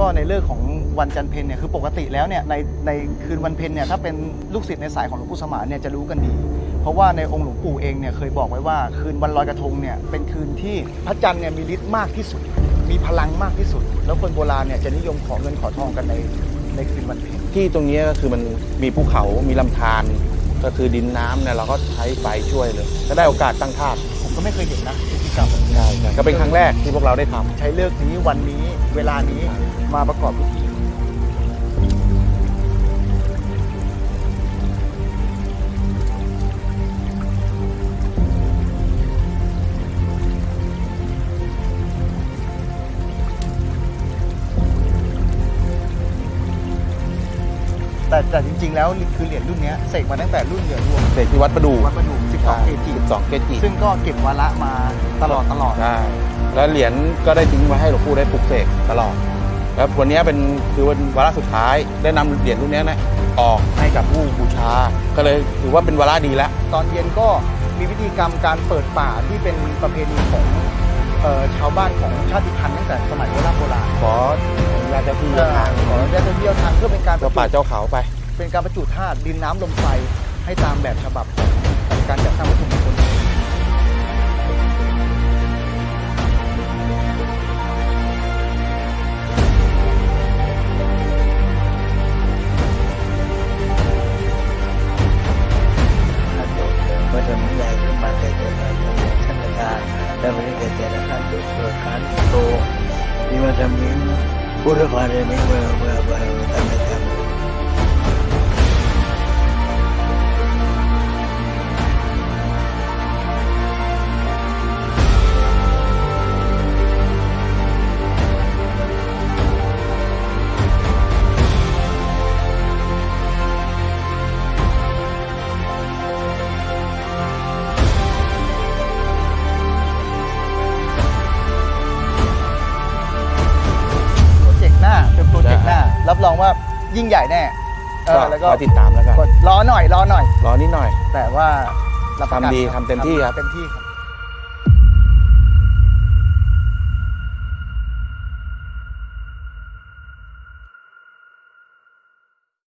ก็ในเรื่องของวันจันทร์เพ็ญเนี่ยคือปกติแล้วเนี่ยในในคืนวันเพ็ญเนี่ยถ้าเป็นลูกศิษย์ในสายของหลวงปู่สมานเนี่ยจะรู้กันดี เพราะว่าในองค์หลวงปู่เองเนี่ยเคยบอกไว้ว่าคืนวันลอยกระทงเนี่ยเป็นคืนที่พระจันทร์เนี่ยมีฤทธิ์มากที่สุด มีพลังมากที่สุด แล้วคนโบราณเนี่ยจะนิยมขอเงินขอทองกันในในคืนวันเพ็ญที่ตรงนี้ก็คือมันมีภูเขา มีลำธารก็คือดินน้ำเนี่ยเราก็ใช้ไฟช่วยเลยก็ได้โอกาสตั้งธาตุผมก็ไม่เคยเห็นนะพิธีกรรมแบบนี้ใช่ใช่ก็เป็นครั้งแรกที่พวกเราได้ทำใช้เลิกษ์นี้วันนี้เวลานี้ มาประกอบพิธีแต่แต่จริง ๆ แล้วคือเหรียญรุ่นเนี้ยเสกมาตั้งแต่รุ่นเหรียญรวมเสกที่วัดประดูวัดประดู12เกจิ12เกจิซึ่งก็เก็บวาระมาตลอดตลอด ใช่แล้วเหรียญก็ได้ทิ้งไว้ให้หลวงปู่ได้ปลุกเสกตลอด แล้ววันนี้เป็นคือวันวาระสุดท้ายได้นำเหรียญรุ่นนี้นะออกให้กับผู้บูชา ก็เลยถือว่าเป็นวาระดีแล้ว ตอนเย็นก็มีพิธีกรรมการเปิดป่าที่เป็นประเพณีของเอ่อชาวบ้านของชาติพันธุ์ตั้งแต่สมัยโบราณโบราณขออนุญาตเจ้าที่เอ่เจ้าอทางขออนุญาตเที่ยวทางเพื่อเป็นการเจ้าป่าเจ้าเขาไป เป็นการประจุธาตุดินน้ำลมไฟให้ตามแบบฉบับของการจัดสร้างวัตถุมงคล ธานและบริเกิด รับรองว่ายิ่งใหญ่แน่เอก็อแล้วก็คอยติดตามแล้วกันกดรอหน่อยรอหน่อย รอนิดหน่อย แต่ว่ารับประกันทำดีทำเต็มที่ครับ เต็มที่ครับ